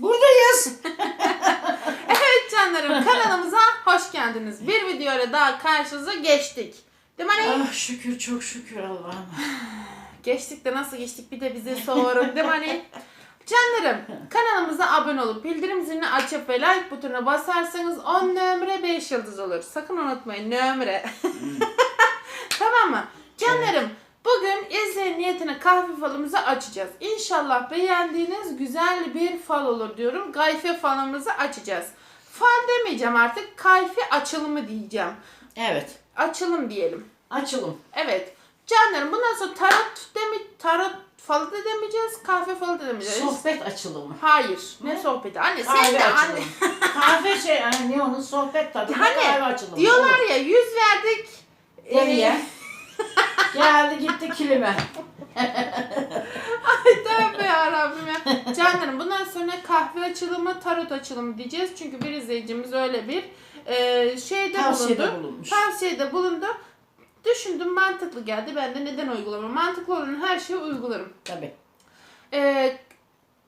Buradayız. Evet canlarım kanalımıza hoş geldiniz. Bir videoyla daha karşınıza geçtik. Değil mi anne? Ah şükür çok şükür Allah'ım. Geçtik de nasıl geçtik bir de bize sorun değil mi anne? Canlarım kanalımıza abone olup bildirim zilini açıp ve like butonuna basarsanız 10 nömre 5 yıldız olur. Sakın unutmayın nömre. tamam mı? Canlarım bugün izleyen niyetine kahve falımızı açacağız. İnşallah beğendiğiniz güzel bir fal olur diyorum. Gayfe falımızı açacağız. Fal demeyeceğim artık kayfe açılımı diyeceğim. Evet. Açılım diyelim. Açılım. Evet. Canlarım bundan sonra tarot demi tarot falı da demeyeceğiz, kahve falı da demeyeceğiz. Sohbet açılımı. Hayır. Ne, Ne? sohbeti? Anne sen Kahve de anne. açılımı. kahve şey hani ne onun sohbet tabii. kahve Hani açılımı. diyorlar ya yüz verdik. Nereye? Geldi gitti kilime. Ay tövbe yarabbim ya. Canlarım bundan sonra kahve açılımı, tarot açılımı diyeceğiz. Çünkü bir izleyicimiz öyle bir e, şeyde Tavsiyede bulundu. bulunmuş. Tavsiyede bulundu. Düşündüm mantıklı geldi. Ben de neden uygulamam? Mantıklı olan her şeyi uygularım. Tabii. Ee,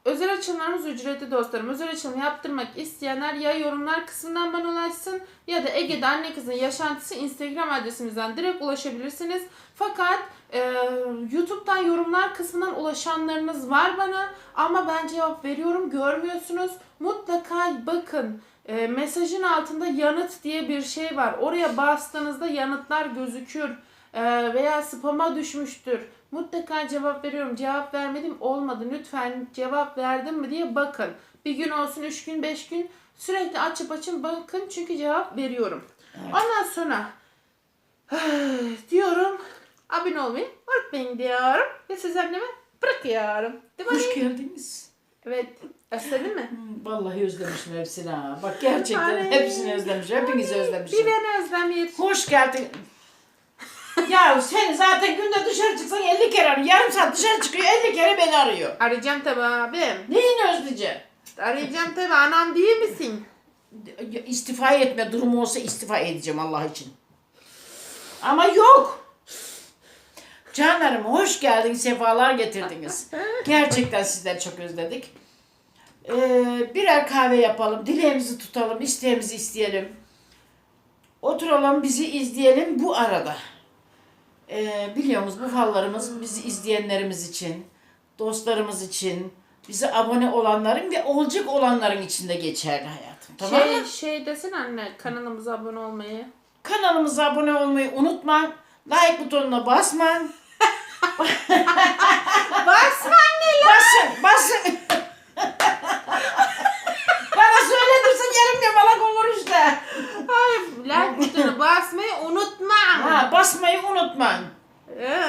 özel açılımlarımız ücretli dostlarım. Özel açılım yaptırmak isteyenler ya yorumlar kısmından bana ulaşsın ya da Ege'de anne kızın yaşantısı Instagram adresimizden direkt ulaşabilirsiniz. Fakat e, YouTube'dan yorumlar kısmından ulaşanlarınız var bana ama ben cevap veriyorum görmüyorsunuz. Mutlaka bakın. E, mesajın altında yanıt diye bir şey var. Oraya bastığınızda yanıtlar gözükür veya spama düşmüştür. Mutlaka cevap veriyorum. Cevap vermedim olmadı. Lütfen cevap verdim mi diye bakın. Bir gün olsun, üç gün, beş gün sürekli açıp açın bakın çünkü cevap veriyorum. Evet. Ondan sonra diyorum abone olmayı unutmayın diyorum. Ve siz anneme bırakıyorum. Değil mi? Hoş geldiniz. Evet. Özledin mi? Hmm, Vallahi özlemişim hepsini ha. Bak gerçekten Ay. hepsini özlemişim. Hepinizi Bir özlemişim. beni özlemir. Hoş geldin. Ya sen zaten günde dışarı çıksan 50 kere arıyor. Yarım saat dışarı çıkıyor 50 kere beni arıyor. Arayacağım tabii abim. Neyini özleyeceğim? Arayacağım tabii. Anam değil misin? İstifa etme durumu olsa istifa edeceğim Allah için. Ama yok. Canlarım hoş geldiniz, sefalar getirdiniz. Gerçekten sizleri çok özledik. Ee, birer kahve yapalım, dileğimizi tutalım, isteğimizi isteyelim. Oturalım, bizi izleyelim bu arada. Ee, biliyorsunuz bu fallarımız bizi izleyenlerimiz için, dostlarımız için, bize abone olanların ve olacak olanların içinde geçerli hayatım. Tamam mı? Şey, şey desene anne kanalımıza abone olmayı. Kanalımıza abone olmayı unutma. Like butonuna basma. Basma anne Basın, basın. Bana söylenirse yarım yamalak olur işte. Like butonu basmayı unutma. Ha, basmayı unutma. Ee,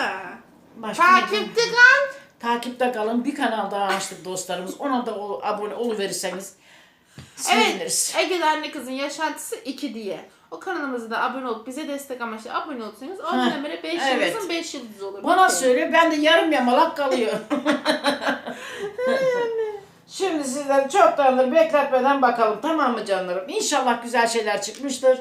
Başka Takipte kal. Takipte kalın. Bir kanal daha açtık dostlarımız. Ona da o- abone oluverirseniz seviniriz. Evet, Ege'de anne kızın yaşantısı 2 diye. O kanalımıza da abone olup bize destek amaçlı abone olursanız 10 Ha, numara 5 evet. yıldızın 5 yıldız olur. Bana söyle ben de yarım yamalak kalıyor. Şimdi sizleri çoktandır bekletmeden bakalım tamam mı canlarım? İnşallah güzel şeyler çıkmıştır.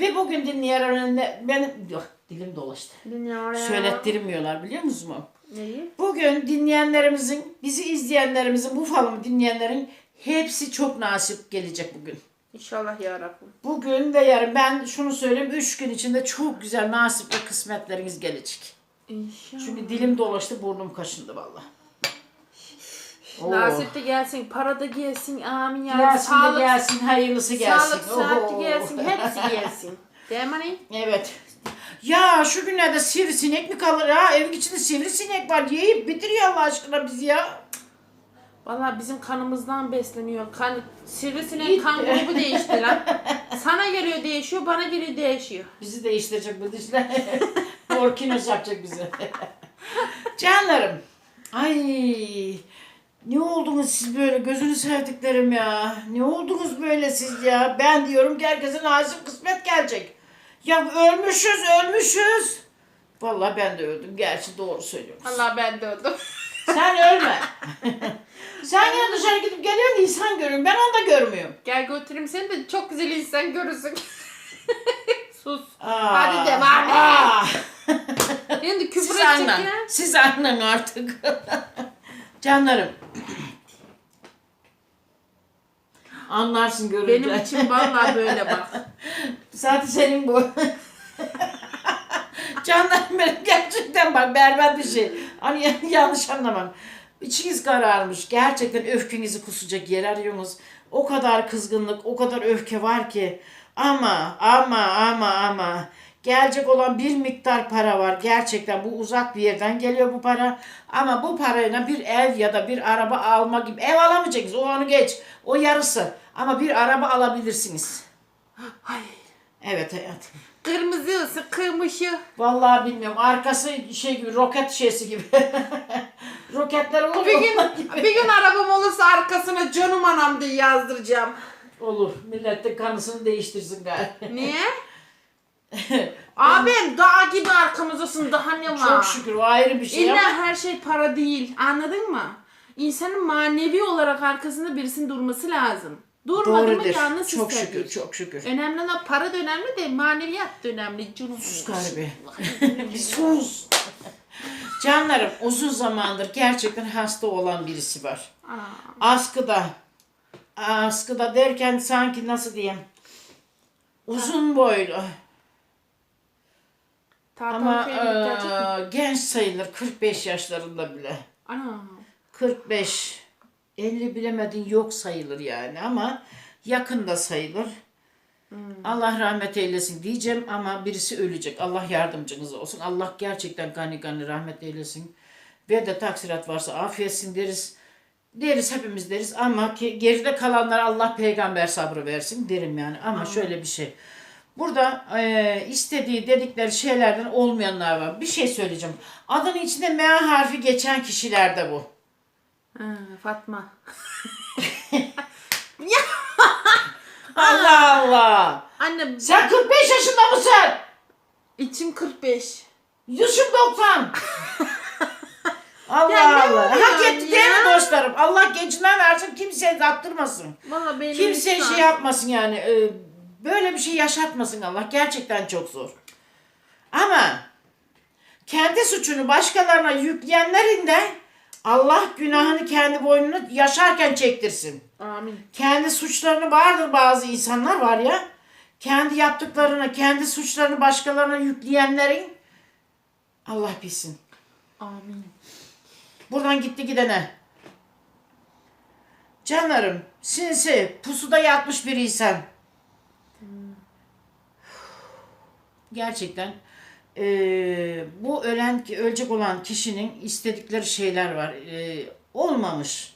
Ve bugün dinleyenlerine benim yok dilim dolaştı. Dünyaya. Söylettirmiyorlar biliyor musunuz? Neyi? Bugün dinleyenlerimizin, bizi izleyenlerimizin, bu falımı dinleyenlerin hepsi çok nasip gelecek bugün. İnşallah ya Rabbim. Bugün ve yarın ben şunu söyleyeyim, üç gün içinde çok güzel nasip ve kısmetleriniz gelecek. İnşallah. Çünkü dilim dolaştı, burnum kaşındı valla. Oo. Nasip de gelsin, para da gelsin, amin ya. Gelsin de sağlık, gelsin, hayırlısı gelsin. sağlık, sıhhat gelsin, hepsi gelsin. Değil mi? Evet. Ya şu günlerde sivrisinek mi kalır ha? Evin içinde sivrisinek var. Yiyip bitiriyor Allah aşkına bizi ya. Valla bizim kanımızdan besleniyor. Kan, sivrisinek kan grubu değişti lan. Sana geliyor değişiyor, bana geliyor değişiyor. Bizi değiştirecek bu dişler. Orkinos yapacak bizi. Canlarım. Ay ne oldunuz siz böyle gözünü sevdiklerim ya. Ne oldunuz böyle siz ya. Ben diyorum ki herkesin nasip kısmet gelecek. Ya ölmüşüz ölmüşüz. Vallahi ben de öldüm. Gerçi doğru söylüyorsun. Allah ben de öldüm. Sen ölme. Sen yine dışarı gidip geliyorsun insan görüyorum. Ben onu da görmüyorum. Gel götüreyim seni de çok güzel insan görürsün. Sus. Aa, Hadi devam et. aa. Şimdi küfür edecek ya. Siz anlayın artık. Canlarım. Anlarsın görünce. Benim için vallahi böyle bak. Zaten senin bu. Canlarım benim gerçekten bak berbat bir şey. Hani yanlış anlamam. İçiniz kararmış. Gerçekten öfkenizi kusacak yer arıyorsunuz. O kadar kızgınlık, o kadar öfke var ki. Ama ama ama ama gelecek olan bir miktar para var. Gerçekten bu uzak bir yerden geliyor bu para. Ama bu parayla bir ev ya da bir araba alma gibi. Ev alamayacaksınız. O onu geç. O yarısı. Ama bir araba alabilirsiniz. Ay. Evet hayatım. Kırmızı olsun, kırmızı. Vallahi bilmiyorum. Arkası şey gibi roket şeysi gibi. Roketler olur Bir mu? gün, bir gün arabam olursa arkasına canım anam diye yazdıracağım. Olur. Millet de kanısını değiştirsin galiba. Niye? Abim dağ gibi arkamızdasın daha ne var? Çok şükür o ayrı bir şey İlla ama. her şey para değil. Anladın mı? İnsanın manevi olarak arkasında birisinin durması lazım. Durmadı mı Doğrudur. yalnız Çok hissediyor. şükür, çok şükür. Önemli olan para da önemli de maneviyat da önemli. Canım. Sus galiba. bir sus. Canlarım uzun zamandır gerçekten hasta olan birisi var. Aa, Askıda. Askıda derken sanki nasıl diyeyim. Uzun boylu. Ama Ama mi? eee, genç sayılır 45 yaşlarında bile. Ana. 45 50 bilemedin yok sayılır yani ama yakında sayılır. Allah rahmet eylesin diyeceğim ama birisi ölecek. Allah yardımcınız olsun. Allah gerçekten gani gani rahmet eylesin. Ve de taksirat varsa afiyetsin deriz. Deriz hepimiz deriz ama ki geride kalanlar Allah peygamber sabrı versin derim yani. Ama şöyle bir şey. Burada eee, istediği dedikleri şeylerden olmayanlar var. Bir şey söyleyeceğim. Adının içinde M harfi geçen kişilerde bu. Ha, Fatma. Allah Allah. Anne Sen 45 yaşında mısın? içim 45. Yaşım 90. Allah Ya ne Allah. oluyor Hak etti değil mi ya? dostlarım? Allah gencinden versin kimseye zaptırmasın. Valla benim Kimseye şu şey yapmasın yani. e, Böyle bir şey yaşatmasın Allah. Gerçekten çok zor. Ama kendi suçunu başkalarına yükleyenlerin de Allah günahını kendi boynuna yaşarken çektirsin. Amin. kendi suçlarını vardır bazı insanlar var ya. Kendi yaptıklarını, kendi suçlarını başkalarına yükleyenlerin Allah bilsin. Amin. Buradan gitti gidene. Canlarım, sinsi, pusuda yatmış bir insan. Gerçekten eee, bu ölen, ölecek olan kişinin istedikleri şeyler var. Eee, olmamış.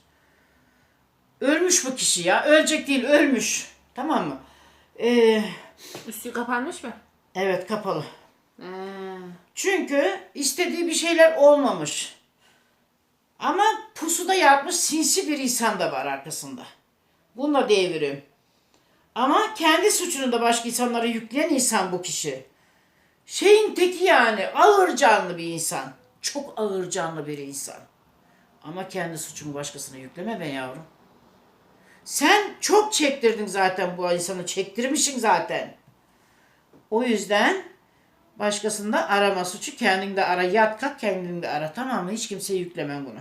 Ölmüş bu kişi ya. Ölecek değil, ölmüş. Tamam mı? Eee, Üstü kapanmış mı? evet kapalı. Ee, Çünkü istediği bir şeyler olmamış. Ama pusuda yatmış sinsi bir insan da var arkasında. Bununla devrim. Ama kendi suçunu da başka insanlara yükleyen insan bu kişi. Şeyin teki yani ağır canlı bir insan. Çok ağır canlı bir insan. Ama kendi suçunu başkasına yükleme be yavrum. Sen çok çektirdin zaten bu insanı. Çektirmişsin zaten. O yüzden Başkasında arama suçu kendinde ara. Yat kalk kendinde ara. Tamam mı? Hiç kimseye yüklemem bunu.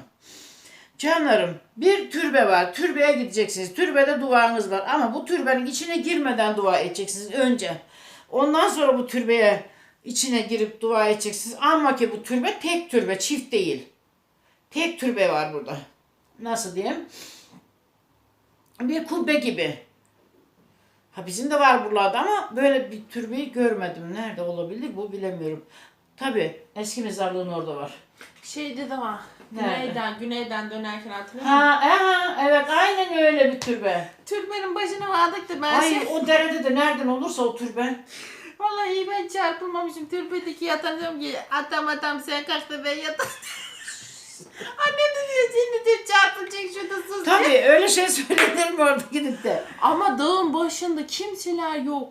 Canlarım bir türbe var. Türbeye gideceksiniz. Türbede duanız var. Ama bu türbenin içine girmeden dua edeceksiniz önce. Ondan sonra bu türbeye içine girip dua edeceksiniz. Ama ki bu türbe tek türbe. Çift değil. Tek türbe var burada. Nasıl diyeyim? Bir kubbe gibi. Ha bizim de var buralarda ama böyle bir türbeyi görmedim. Nerede olabilir bu bilemiyorum. Tabi eski mezarlığın orada var. şeyde de var. Nerede? Güneyden, güneyden dönerken hatırlıyor musun? Ha, aha, evet aynen öyle bir türbe. Türbenin başına vardık da ben Ay şey... o derede de nereden olursa o türbe. Vallahi ben çarpılmamışım. Türbedeki yatan diyorum ki atam atam sen kaç da ben yatan. Anne de diyor seni de çarpılacak şurada sus. diye. Tabi öyle şey söylenir mi orada gidip de. Ama dağın başında kimseler yok.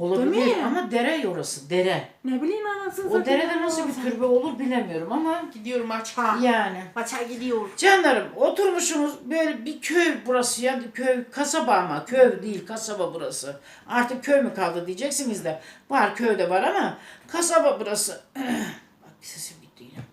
Olabilir Değil mi? ama dere orası dere. Ne bileyim anasını O derede nasıl bir türbe olur bilemiyorum ama Gidiyorum maça. yani. Maça gidiyor. Canlarım oturmuşsunuz böyle bir köy burası ya köy kasaba ama köy değil kasaba burası. Artık köy mü kaldı diyeceksiniz de var köyde var ama kasaba burası. Bak sesim gitti yine.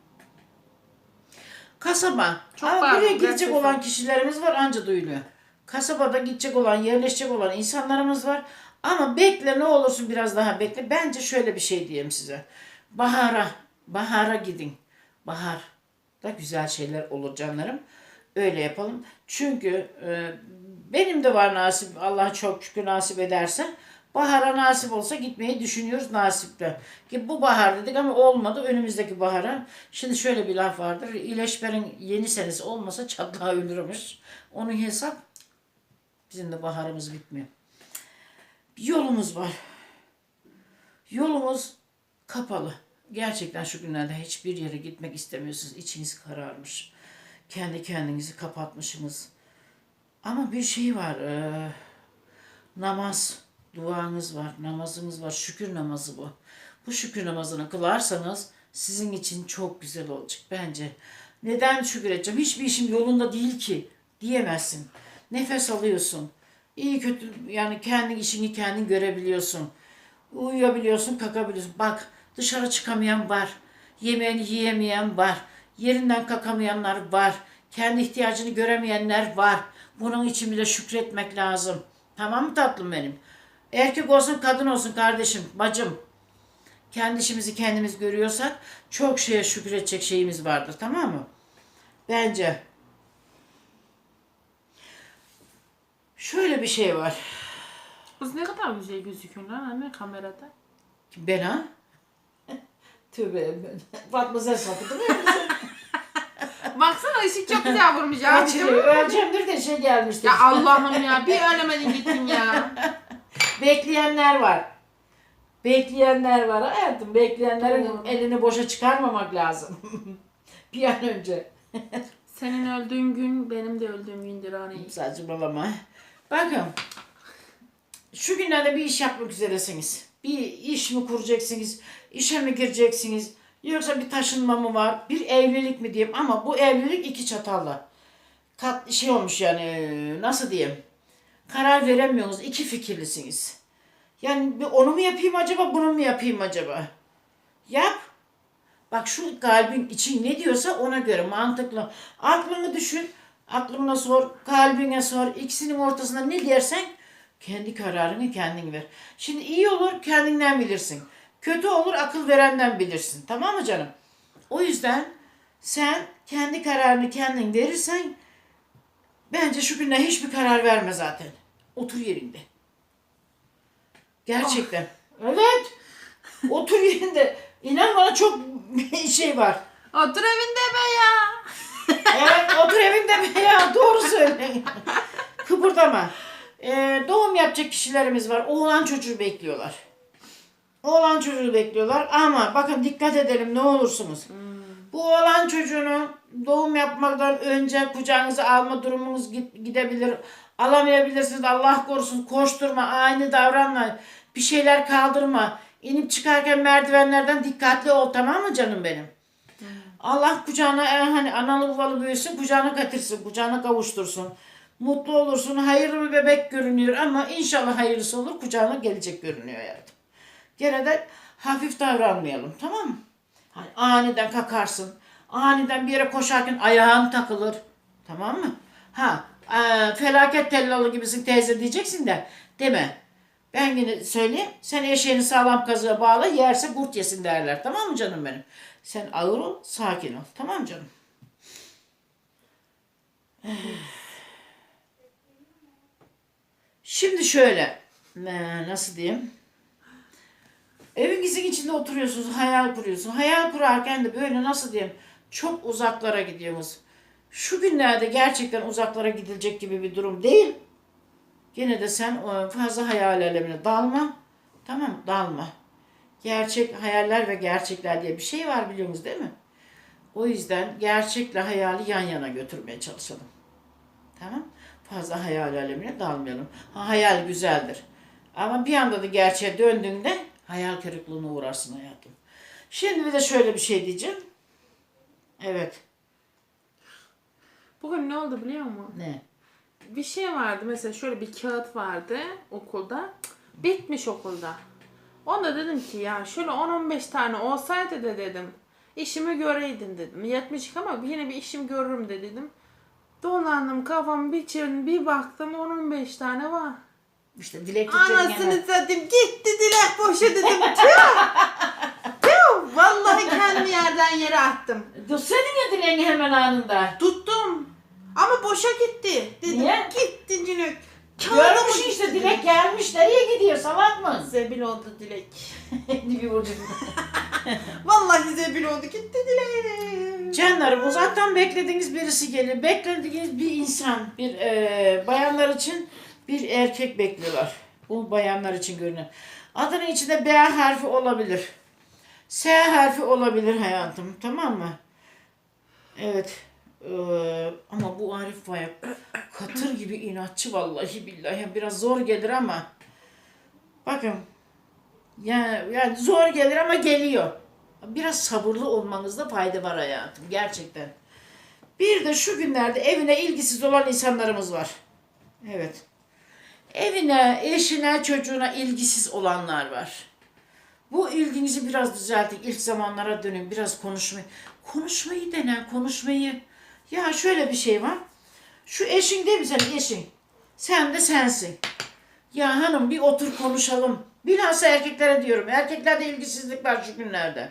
Kasaba. Çok ama pardon, buraya gidecek sesim. olan kişilerimiz var anca duyuluyor. Kasabada gidecek olan, yerleşecek olan insanlarımız var. Ama bekle ne olursun biraz daha bekle. Bence şöyle bir şey diyeyim size. Bahara, bahara gidin. Bahar da güzel şeyler olur canlarım. Öyle yapalım. Çünkü e, benim de var nasip. Allah çok şükür nasip ederse. Bahara nasip olsa gitmeyi düşünüyoruz nasiple. Ki bu bahar dedik ama olmadı. Önümüzdeki bahara. Şimdi şöyle bir laf vardır. İleşber'in yeni senesi olmasa çatlağı ölürmüş. Onun hesap bizim de baharımız bitmiyor. Yolumuz var. Yolumuz kapalı. Gerçekten şu günlerde hiçbir yere gitmek istemiyorsunuz. İçiniz kararmış. Kendi kendinizi kapatmışsınız. Ama bir şey var. eee, namaz, duanız var, namazınız var. Şükür namazı bu. Bu şükür namazını kılarsanız sizin için çok güzel olacak bence. Neden şükür edeceğim? Hiçbir işim yolunda değil ki diyemezsin. Nefes alıyorsun. İyi kötü yani kendi işini kendin görebiliyorsun. Uyuyabiliyorsun, kalkabiliyorsun. Bak dışarı çıkamayan var. Yemeğini yiyemeyen var. Yerinden kalkamayanlar var. Kendi ihtiyacını göremeyenler var. Bunun için bile şükretmek lazım. Tamam mı tatlım benim? Erkek olsun kadın olsun kardeşim, bacım. Kendi işimizi kendimiz görüyorsak çok şeye şükredecek şeyimiz vardır tamam mı? Bence. Şöyle bir şey var. Kız ne kadar güzel gözüküyor lan anne kamerada. Ben ha? Tövbe ben. Fatma sen sapıdın mı? Baksana ışık çok güzel vurmuş ya. Ölçemdir de şey gelmişti. Ya Allah'ım ya bir ölemedin gittin ya. Bekleyenler var. Bekleyenler var hayatım. Bekleyenlerin Doğru. elini boşa çıkarmamak lazım. bir an önce. Senin öldüğün gün benim de öldüğüm gündür hani. Saçmalama. Bakın. Şu günlerde bir iş yapmak üzeresiniz. Bir iş mi kuracaksınız? İşe mi gireceksiniz? Yoksa bir taşınma mı var? Bir evlilik mi diyeyim? Ama bu evlilik iki çatalla. Kat, şey olmuş yani nasıl diyeyim? Karar veremiyorsunuz. iki fikirlisiniz. Yani bir onu mu yapayım acaba bunu mu yapayım acaba? Yap. Bak şu kalbin için ne diyorsa ona göre mantıklı. Aklını düşün. Aklına sor, kalbine sor. İkisinin ortasında ne dersen kendi kararını kendin ver. Şimdi iyi olur kendinden bilirsin. Kötü olur akıl verenden bilirsin. Tamam mı canım? O yüzden sen kendi kararını kendin verirsen bence şu günde hiçbir karar verme zaten. Otur yerinde. Gerçekten. Evet. Otur yerinde. İnan bana çok şey var. Otur evinde be ya. Evet otur evinde be ya doğru söyle. Kıpırdama. Ee, doğum yapacak kişilerimiz var. Oğlan çocuğu bekliyorlar. Oğlan çocuğu bekliyorlar ama bakın dikkat edelim ne olursunuz. Bu oğlan çocuğunu doğum yapmaktan önce kucağınıza alma durumunuz gidebilir. Alamayabilirsiniz Allah korusun koşturma aynı davranma. Bir şeyler kaldırma. İnip çıkarken merdivenlerden dikkatli ol tamam mı canım benim? Allah kucağına e, hani analı babalı büyüsün, kucağına katırsın, kucağına kavuştursun. Mutlu olursun, hayırlı bir bebek görünüyor ama inşallah hayırlısı olur, kucağına gelecek görünüyor hayatım. Gene de hafif davranmayalım, tamam mı? Hani aniden kakarsın, aniden bir yere koşarken ayağın takılır, tamam mı? Ha, e, felaket tellalı gibisin teyze diyeceksin de deme. Ben yine söyleyeyim, sen eşeğini sağlam kazığa bağla, yerse kurt yesin derler, tamam mı canım benim? Sen ağır ol, sakin ol. Tamam mı canım? Şimdi şöyle, nasıl diyeyim? Evinizin içinde oturuyorsunuz, hayal kuruyorsun. Hayal kurarken de böyle nasıl diyeyim? Çok uzaklara gidiyorsunuz. Şu günlerde gerçekten uzaklara gidilecek gibi bir durum değil. Gene de sen e, fazla hayal alemine dalma. Tamam mı? Dalma. Gerçek hayaller ve gerçekler diye bir şey var biliyorsunuz değil mi? O yüzden gerçekle hayali yan yana götürmeye çalışalım. Tamam? Fazla hayal alemine dalmayalım. Ha, hayal güzeldir. Ama bir anda da gerçeğe döndüğünde hayal kırıklığına uğrarsın hayatım. Şimdi bir de şöyle bir şey diyeceğim. Evet. Bugün ne oldu biliyor musun? Ne? Bir şey vardı mesela şöyle bir kağıt vardı okulda. Bitmiş okulda. Onda dedim ki ya şöyle 10-15 tane olsaydı da dedim. işimi göreydin dedim. Yetmiş ama yine bir işim görürüm de dedim. Dolandım kafamı bir çevirdim bir baktım 15 tane var. İşte dilek Anasını gene. satayım gitti dilek boşa dedim. Tüh! Tüh! Vallahi kendimi yerden yere attım. Tutsana ya dileğini hemen anında. Tuttum. Ama boşa gitti. Dedim Niye? gitti Cünük. Görmüş işte dilek gelmiş. Nereye gidiyor salak mı? Zebil oldu dilek. bir vurdum. Vallahi zebil oldu gitti dilek. Canlarım uzaktan beklediğiniz birisi gelir. Beklediğiniz bir insan, bir e, bayanlar için bir erkek bekliyorlar. Bu bayanlar için görünen. Adının içinde B harfi olabilir. S harfi olabilir hayatım. Tamam mı? Evet. Ee, ama bu Arif var ya katır gibi inatçı vallahi billahi. Biraz zor gelir ama bakın yani, yani zor gelir ama geliyor. Biraz sabırlı olmanızda fayda var hayatım. Gerçekten. Bir de şu günlerde evine ilgisiz olan insanlarımız var. Evet. Evine, eşine, çocuğuna ilgisiz olanlar var. Bu ilginizi biraz düzeltin. İlk zamanlara dönün. Biraz konuşmayı. Konuşmayı dene. Konuşmayı. Ya şöyle bir şey var. Şu eşin değil mi senin eşin? Sen de sensin. Ya hanım bir otur konuşalım. Bilhassa erkeklere diyorum. Erkeklerde ilgisizlik var şu günlerde.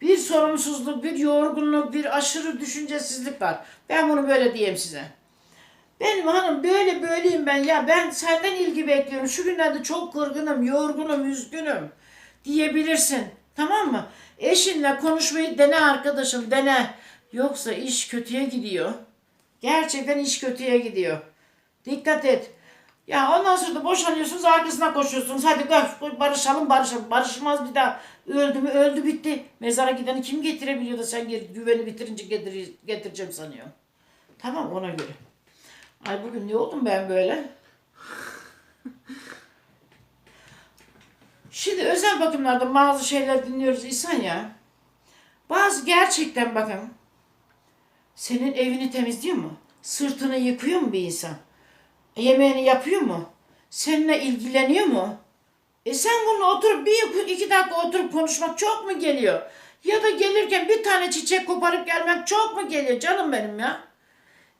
Bir sorumsuzluk, bir yorgunluk, bir aşırı düşüncesizlik var. Ben bunu böyle diyeyim size. Benim hanım böyle böyleyim ben ya ben senden ilgi bekliyorum. Şu günlerde çok kırgınım, yorgunum, üzgünüm diyebilirsin. Tamam mı? Eşinle konuşmayı dene arkadaşım dene. Yoksa iş kötüye gidiyor. Gerçekten iş kötüye gidiyor. Dikkat et. Ya ondan sonra da boşanıyorsunuz arkasına koşuyorsunuz. Hadi gör barışalım barışalım. Barışmaz bir daha. Öldü mü öldü bitti. Mezara gideni kim getirebiliyor da sen güveni bitirince getir, getireceğim sanıyor. Tamam ona göre. Ay bugün ne oldum ben böyle? Şimdi özel bakımlarda bazı şeyler dinliyoruz İhsan ya. Bazı gerçekten bakın senin evini temizliyor mu? Sırtını yıkıyor mu bir insan? Yemeğini yapıyor mu? Seninle ilgileniyor mu? E sen bununla oturup bir iki dakika oturup konuşmak çok mu geliyor? Ya da gelirken bir tane çiçek koparıp gelmek çok mu geliyor canım benim ya?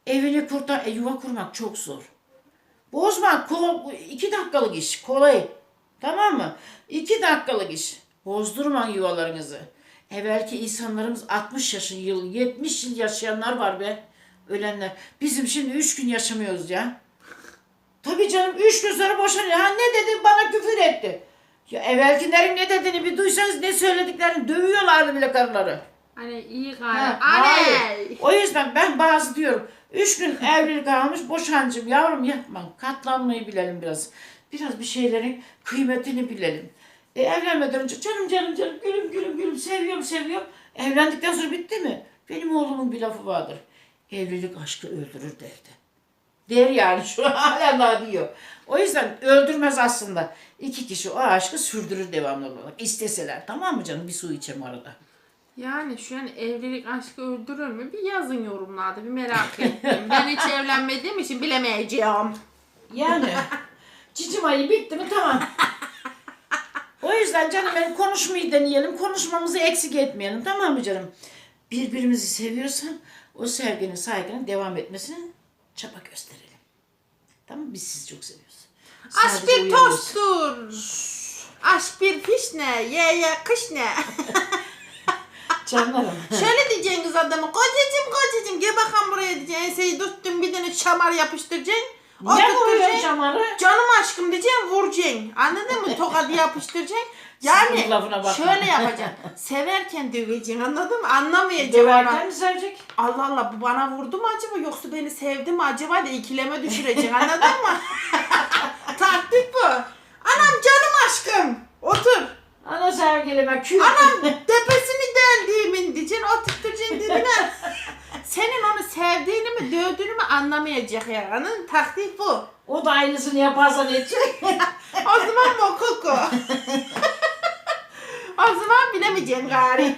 Evini kurtar, e, yuva kurmak çok zor. Bozmak kol, iki dakikalık iş, kolay. Tamam mı? İki dakikalık iş. Bozdurmayın yuvalarınızı. Evvelki insanlarımız 60 yaşın yıl, 70 yıl yaşayanlar var be. Ölenler. Bizim şimdi 3 gün yaşamıyoruz ya. Tabii canım 3 gün sonra boşanıyor. Ha ne dedi bana küfür etti. Ya evvelkilerin ne dediğini bir duysanız ne söylediklerini dövüyorlardı bile karıları. Hani iyi gayet. hayır. O yüzden ben bazı diyorum. Üç gün evlilik almış boşancım yavrum yapma. Katlanmayı bilelim biraz. Biraz bir şeylerin kıymetini bilelim. E, evlenmeden önce canım canım canım gülüm gülüm gülüm seviyorum seviyorum. Evlendikten sonra bitti mi? Benim oğlumun bir lafı vardır. Evlilik aşkı öldürür derdi. Der yani şu hala daha diyor. O yüzden öldürmez aslında. İki kişi o aşkı sürdürür devamlı olarak. İsteseler tamam mı canım? Bir su içelim arada. Yani şu an evlilik aşkı öldürür mü? Bir yazın yorumlarda bir merak ettim. ben hiç evlenmediğim için bilemeyeceğim. Yani cicim ayı bitti mi tamam. O yüzden canım benim konuşmayı deneyelim. Konuşmamızı eksik etmeyelim tamam mı canım? Birbirimizi seviyorsan o sevginin saygının devam etmesine çaba gösterelim. Tamam mı? Biz sizi çok seviyoruz. Aşk Sadece bir uyarıyoruz. tosttur. Aşk bir fiş ne? Ye ye kış ne? Canlarım. Şöyle diyeceksin kız adamı. Kocacım kocacım gel bakalım buraya diyeceksin. Enseyi tuttun bir tane şamar yapıştıracaksın. Ne vuruyor Oturtacaksın. şamarı? Canım aşkım diyeceksin vuracaksın. Anladın mı? Tokadı yapıştıracaksın. Yani Sıkıntı lafına bakma. şöyle yapacaksın. Severken döveceksin anladın mı? Anlamayacak Döverken ona. mi sevecek? Allah Allah bu bana vurdu mu acaba yoksa beni sevdi mi acaba diye ikileme düşürecek anladın mı? Taktik bu. Anam canım aşkım. Otur. Ana sevgilime kül. Anam tepesini deldiğimin diyeceksin oturtacaksın dibine. Senin onu sevdiğini mi dövdüğünü mü anlamayacak. Anladın mı? Taktik bu. O da aynısını yaparsa ne? O zaman mokoku. o zaman bilemeyeceğim gari.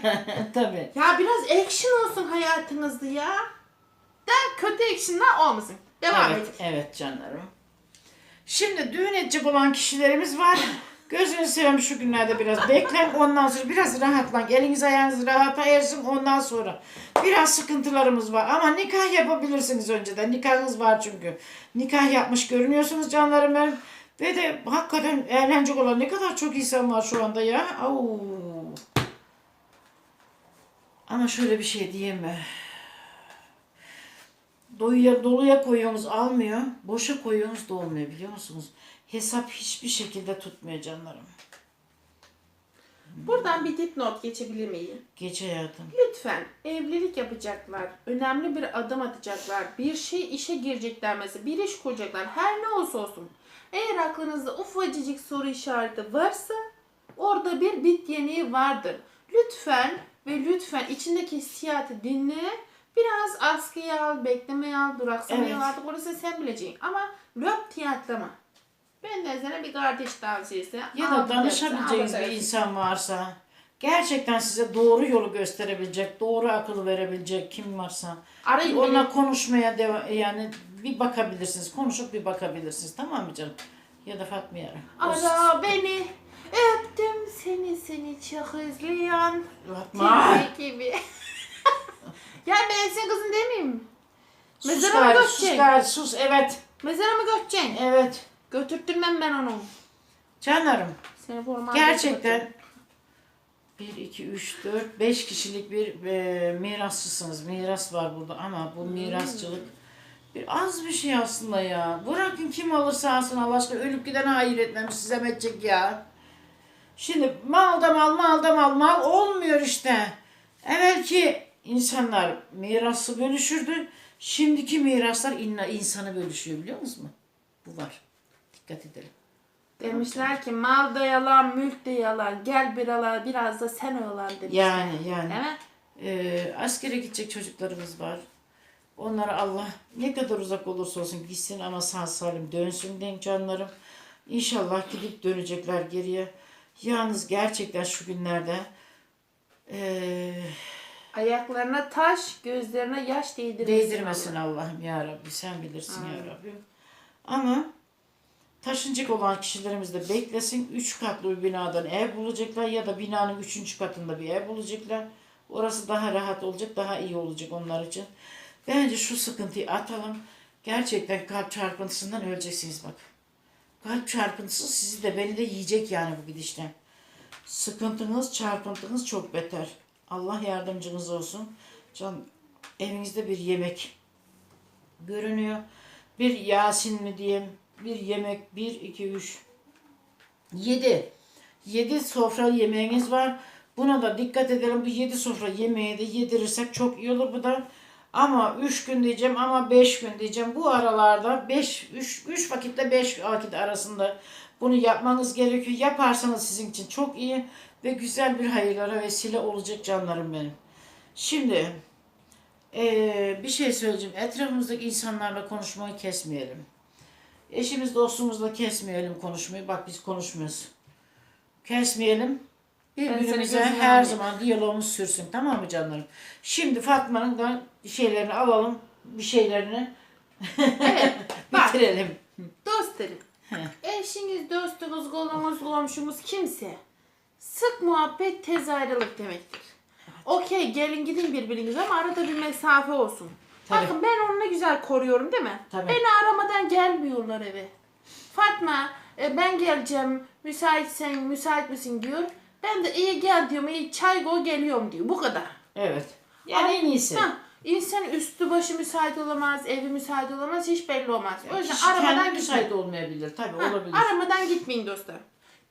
Tabii. Ya biraz action olsun hayatınızda ya. Da kötü actionlar olmasın. Devam evet, et. evet canlarım. Şimdi düğün edecek olan kişilerimiz var. Gözünü seveyim şu günlerde biraz beklen ondan sonra biraz rahatlan. Eliniz ayağınız rahata ersin ondan sonra. Biraz sıkıntılarımız var ama nikah yapabilirsiniz önceden. Nikahınız var çünkü. Nikah yapmış görünüyorsunuz canlarım benim. Ve de hakikaten evlenecek olan ne kadar çok insan var şu anda ya. Au. Ama şöyle bir şey diyeyim mi? Doyuya, doluya koyuyorsunuz almıyor. Boşa koyuyorsunuz da olmuyor biliyor musunuz? Hesap hiçbir şekilde tutmuyor canlarım. Buradan bir dipnot geçebilir miyim? Geç hayatım. Lütfen evlilik yapacaklar, önemli bir adım atacaklar, bir şey işe girecekler mesela, bir iş kuracaklar, her ne olsa olsun. Eğer aklınızda ufacıcık soru işareti varsa orada bir bit yeniği vardır. Lütfen ve lütfen içindeki hissiyatı dinle, biraz askıya al, beklemeye al, duraksamaya Evet. al, artık orası sen bileceksin. Ama löp tiyatlama. Benden sana bir kardeş tavsiyesi. Ya da danışabileceğiniz bir insan varsa, gerçekten size doğru yolu gösterebilecek, doğru akıl verebilecek kim varsa, Arayın onunla beni. konuşmaya devam, yani bir bakabilirsiniz, konuşup bir bakabilirsiniz tamam mı canım? Ya da Fatma'ya ara. Beni. Öptüm seni seni çok özleyen. Fatma! Gibi. ya ben senin kızın miyim? Sus Mezara mı gari, sus sus evet, Mezara mı götüreceksin? evet. Götürtmem ben onu. Canlarım, Seni formal Gerçekten 1, 2, 3, 4, 5 kişilik bir e, mirasçısınız. Miras var burada ama bu mirasçılık bir az bir şey aslında ya. Bırakın kim alırsa alsın Allah aşkına ölüp giden hayır etmemiş size edecek ya. Şimdi mal da mal mal da mal mal olmuyor işte. Evvelki insanlar mirası bölüşürdü. Şimdiki miraslar inna- insanı bölüşüyor biliyor musunuz? Bu var. Dikkat edelim. Demişler ki mal da yalan, mülk de yalan. Gel bir ala, biraz da sen oyalan demişler. Yani yani. Değil mi? Ee, askere gidecek çocuklarımız var. Onlara Allah ne kadar uzak olursa olsun gitsin ama sağ salim dönsün denk canlarım. İnşallah gidip dönecekler geriye. Yalnız gerçekten şu günlerde ee, Ayaklarına taş, gözlerine yaş değdirmesin. değdirmesin Allah'ım ya Rabbi sen bilirsin ya Rabbim. Ama taşınacak olan kişilerimiz de beklesin. Üç katlı bir binadan ev bulacaklar ya da binanın üçüncü katında bir ev bulacaklar. Orası daha rahat olacak, daha iyi olacak onlar için. Bence şu sıkıntıyı atalım. Gerçekten kalp çarpıntısından öleceksiniz bak. Kalp çarpıntısı sizi de beni de yiyecek yani bu gidişten. Sıkıntınız, çarpıntınız çok beter. Allah yardımcınız olsun. Can evinizde bir yemek görünüyor. Bir Yasin mi diyeyim, bir yemek, bir, iki, üç, yedi. Yedi sofra yemeğiniz var. Buna da dikkat edelim. Bu yedi sofra yemeği de yedirirsek çok iyi olur bu da. Ama üç gün diyeceğim ama beş gün diyeceğim. Bu aralarda beş, üç, üç vakitle beş vakit arasında bunu yapmanız gerekiyor. Yaparsanız sizin için çok iyi ve güzel bir hayırlara vesile olacak canlarım benim. Şimdi ee, bir şey söyleyeceğim. Etrafımızdaki insanlarla konuşmayı kesmeyelim. Eşimiz dostumuzla kesmeyelim konuşmayı. Bak biz konuşmuyoruz. Kesmeyelim. Birbirimize her zaman diyalogumuz sürsün. Tamam mı canlarım? Şimdi Fatma'nın da şeylerini alalım. Bir şeylerini Evet. Bitirelim. Dostlarım. Eşiniz, dostunuz, kolunuz, komşumuz kimse. Sık muhabbet tez ayrılık demektir. Okey gelin gidin birbirinize ama arada bir mesafe olsun. Tabii. Bakın ben onu ne güzel koruyorum değil mi? Tabii. Beni aramadan gelmiyorlar eve. Fatma e, ben geleceğim müsaitsen müsait misin diyor. Ben de iyi gel diyorum iyi çay go geliyorum diyor. Bu kadar. Evet. Yani en iyisi. Ha, insan üstü başı müsait olamaz, evi müsait olamaz, hiç belli olmaz. O yüzden Kişi aramadan kendi gitmeyin. müsait olmayabilir. Tabii Ha, olabilir. Aramadan gitmeyin dostlar.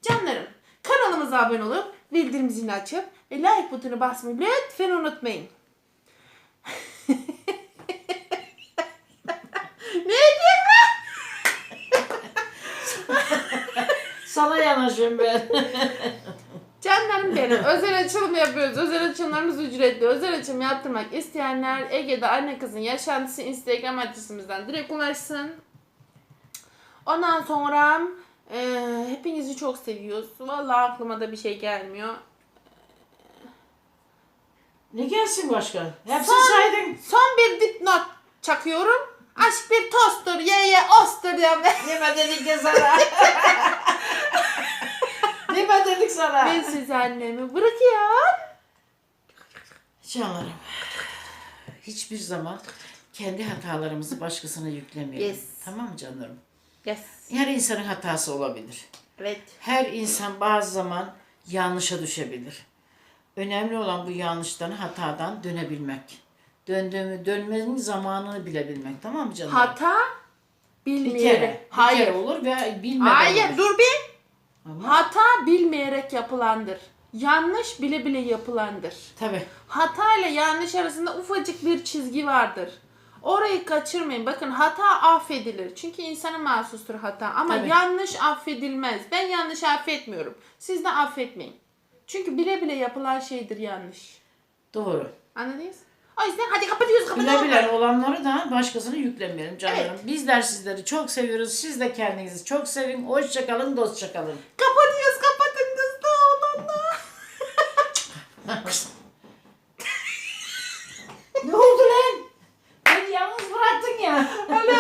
Canlarım kanalımıza abone olup bildirim zilini açıp ve like butonu basmayı lütfen unutmayın. ne diyeyim lan? Sana yanaşıyorum ben. Canlarım benim. Özel açılım yapıyoruz. Özel açılımlarımız ücretli. Özel açılım yaptırmak isteyenler Ege'de anne kızın yaşantısı Instagram adresimizden direkt ulaşsın. Ondan sonra e, hepinizi çok seviyoruz. Vallahi aklıma da bir şey gelmiyor. ne gelsin başka? Hepsini Son- saydın. Son bir dipnot çakıyorum. Aşk bir tosttur, ye ye ostur diyorum. Yeme dedik ya sana. sana. Ben size annemi bırakıyorum. Canlarım. Hiçbir zaman kendi hatalarımızı başkasına yüklemeyelim. Yes. Tamam mı canlarım? Yes. Her insanın hatası olabilir. Evet. Her insan bazı zaman yanlışa düşebilir. Önemli olan bu yanlıştan, hatadan dönebilmek. Döndüğümü, dönmenin zamanını bilebilmek. Tamam mı canım? Hata bir bilmeyerek. kere. Bir Hayır. kere olur ve bilmeden Hayır olur. dur bir. Ama, Hata bilmeyerek yapılandır. Yanlış bile bile yapılandır. tabii. Hata ile yanlış arasında ufacık bir çizgi vardır. Orayı kaçırmayın. Bakın hata affedilir. Çünkü insanın mahsustur hata. Ama Tabii. yanlış affedilmez. Ben yanlış affetmiyorum. Siz de affetmeyin. Çünkü bile bile yapılan şeydir yanlış. Doğru. Anladınız? O yüzden hadi kapatıyoruz Bile kapatıyoruz. bile olanları da başkasına yüklemeyelim canlarım. Evet. Bizler sizleri çok seviyoruz. Siz de kendinizi çok sevin. Hoşça kalın, dostça kalın. Kapatıyoruz kapatın kız da olanla. ne oldu lan? Beni yalnız bıraktın ya. Öyle